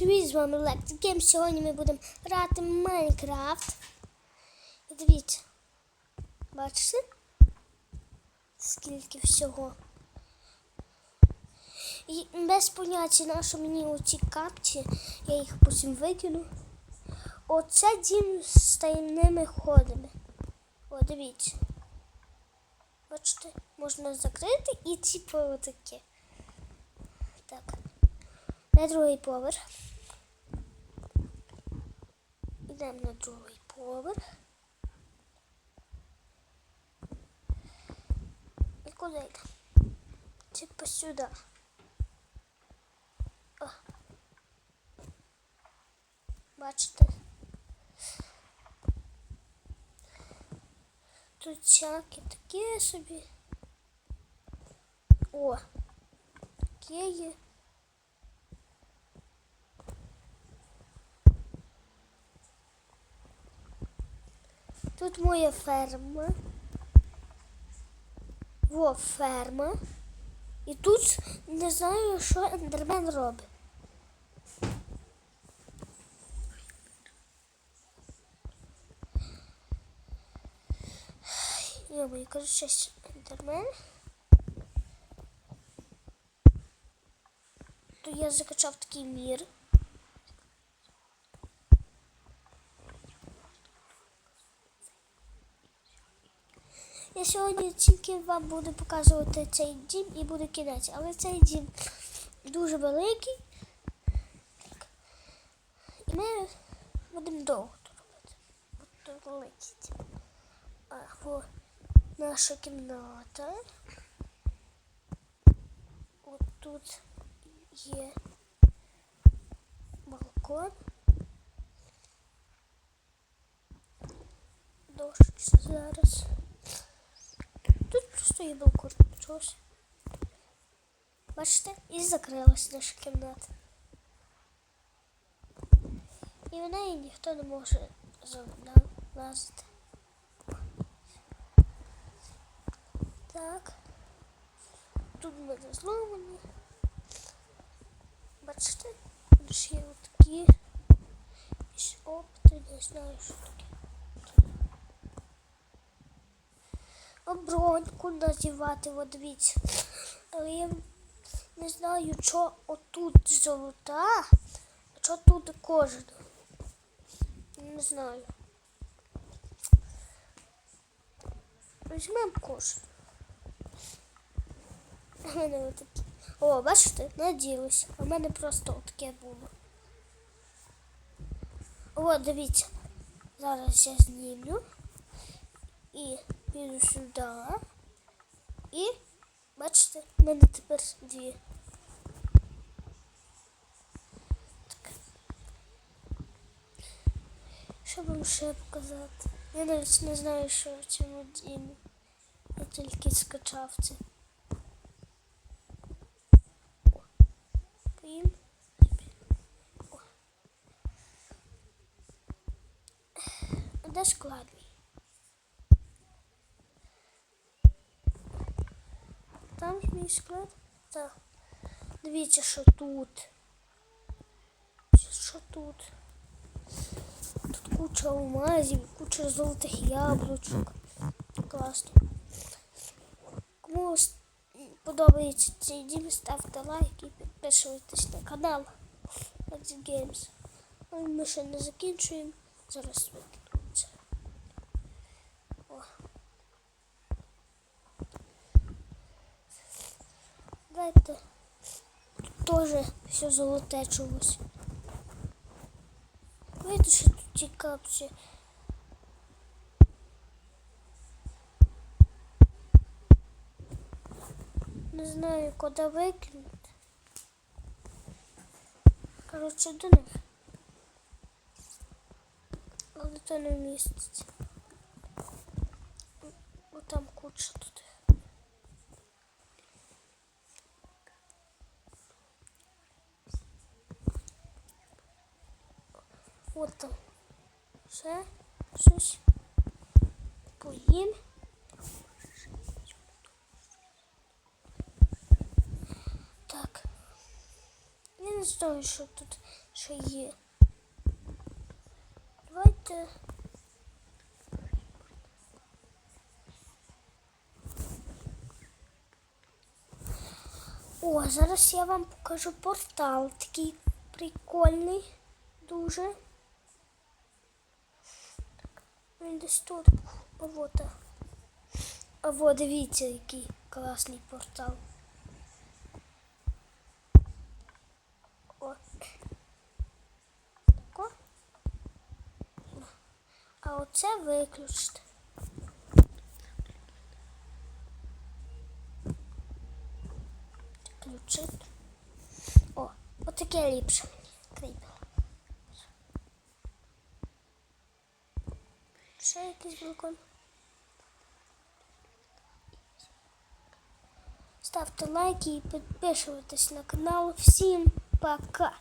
Привіт, з вами Лекс Гейм. Сьогодні ми будемо грати Майнкрафт. І дивіться. Бачите? Скільки всього. І без поняття, на що мені оці капці, я їх потім викину. Оце дім з таємними ходами. О, дивіться. Бачите, можна закрити і типу отаке. Так. На другий поверх. Йдемо на другий поверх. І куди йдемо? Типа сюди. О. Бачите? Тут всякі такі собі. О, таке є. Тут моя ферма. Во ферма. І тут не знаю, що ендермен робить. Йо, кажу, щось ендермен. То я закачав такий мір. Я сьогодні тільки вам буду показувати цей дім і буде кінець. Але цей дім дуже великий. І ми будемо довго робити. Тут великий. А, наша кімната. От тут є балкон. Дощ зараз. Тут просто є балкон. Чогось. Бачите? І закрилась наша кімната. І в неї ніхто не може залазити. Так. Тут в мене зломані. Бачите? Тут ще є отакі. Якісь опти, не знаю, що таке. Броньку надівати, от дивіться. Але я не знаю, що отут золота, а що тут кожен. Не знаю. Візьмемо кожен. У мене отакі. О, бачите, наділося. В мене просто таке було. О, дивіться. Зараз я знімлю. І піду сюди. І бачите, в мене тепер дві. Так. Що вам ще показати? Я навіть не знаю, що в цьому дімі. Я тільки скачав це. О, Поїм. О. А Де склад Там ж мій склад? Так. Дивіться, що тут. Що тут? Тут куча алмазів, куча золотих яблучок. Класно. Кому подобається цей дім, ставте лайк і підписуйтесь на канал Let's Games. Але Ми ще не закінчуємо. Зараз викину це. О. Тут теж все золоте чогось. Видите, що тут ті капці. Не знаю, куди викинути. Коротше, до них. Але то не вміститься. Бо там куча тут. От там. Ще щось. Поїм. Так. Я не знаю, що тут ще є. Давайте. О, зараз я вам покажу портал. Такий прикольний. Дуже. Він десь тут. Вот. А вот, дивіться, який класний портал. О. Тако. А оце виключити. Включити. О, отаке ліпше мені кріпило. Ще якийсь балкон. Ставте лайки і підписуйтесь на канал. Всім пока!